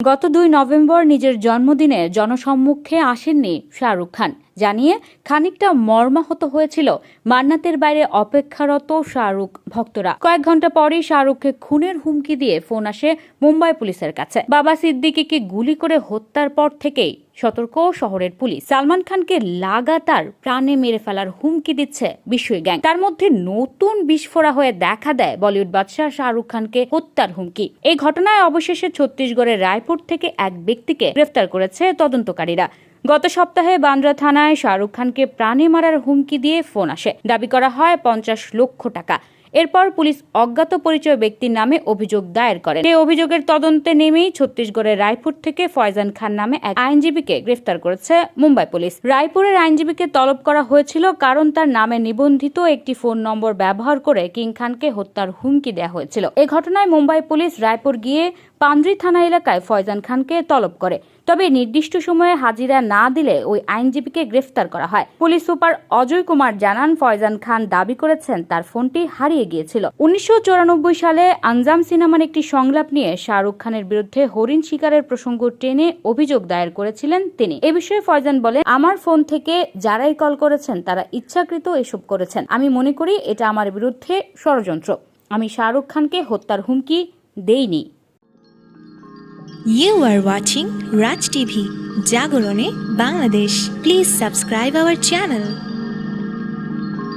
গত দুই নভেম্বর নিজের জন্মদিনে জনসম্মুখে আসেননি শাহরুখ খান। জানিয়ে খানিকটা মর্মাহত হয়েছিল মান্নাতের বাইরে অপেক্ষারত শাহরুখ ভক্তরা। কয়েক ঘণ্টা পরেই শাহরুখকে খুনের হুমকি দিয়ে ফোন আসে মুম্বাই পুলিশের কাছে। বাবা সিদ্দিকিকে গুলি করে হত্যার পর থেকেই সতর্ক শহরের পুলিশ। সালমান খানকে লাগাতার প্রাণে মেরে ফেলার হুমকি দিচ্ছে বিশ্বই গ্যাং। তার মধ্যে নতুন বিস্ফোরা হয়ে দেখা দেয় বলিউড বাদশাহ শাহরুখ খানকে হত্যার হুমকি। এই ঘটনায় অবশেষে ছত্তিশগড়ের রায়পুর থেকে এক ব্যক্তিকে গ্রেফতার করেছে তদন্তকারীরা। গত সপ্তাহে বান্দ্রা থানায় শাহরুখ খানকে প্রাণে মারার হুমকি দিয়ে ফোন আসে। দাবি করা হয় পঞ্চাশ লক্ষ টাকা। এরপর পুলিশ অজ্ঞাত পরিচয় ব্যক্তির নামে অভিযোগ দায়ের করে এই অভিযোগের তদন্তে নেমেই ছত্তিশগড়ের রায়পুর থেকে ফয়জান খান নামে এক আইনজীবীকে গ্রেফতার করেছে মুম্বাই পুলিশ। রায়পুরের আইনজীবীকে তলব করা হয়েছিল কারণ তার নামে নিবন্ধিত একটি ফোন নম্বর ব্যবহার করে কিং খানকে হত্যার হুমকি দেওয়া হয়েছিল। এ ঘটনায় মুম্বাই পুলিশ রায়পুর গিয়ে পান্দ্রি থানা এলাকায় ফয়জান খানকে তলব করে। তবে নির্দিষ্ট সময়ে হাজিরা না দিলে ওই আইনজীবীকে গ্রেফতার করা হয়। পুলিশ সুপার অজয় কুমার জানান, ফয়জান খান দাবি করেছেন তার ফোনটি হারিয়ে গিয়েছিল উনিশশো চুরানব্বই সালে আনজাম সিনেমার একটি সংলাপ নিয়ে শাহরুখ খানের বিরুদ্ধে হরিণ শিকারের প্রসঙ্গ টেনে অভিযোগ দায়ের করেছিলেন তিনি। এ বিষয়ে ফয়জান বলে আমার ফোন থেকে যারাই কল করেছেন তারা ইচ্ছাকৃত এসব করেছেন। আমি মনে করি এটা আমার বিরুদ্ধে ষড়যন্ত্র। আমি শাহরুখ খানকে হত্যার হুমকি দেইনি। You are watching Raj TV, Jagorone, Bangladesh. Please subscribe our channel.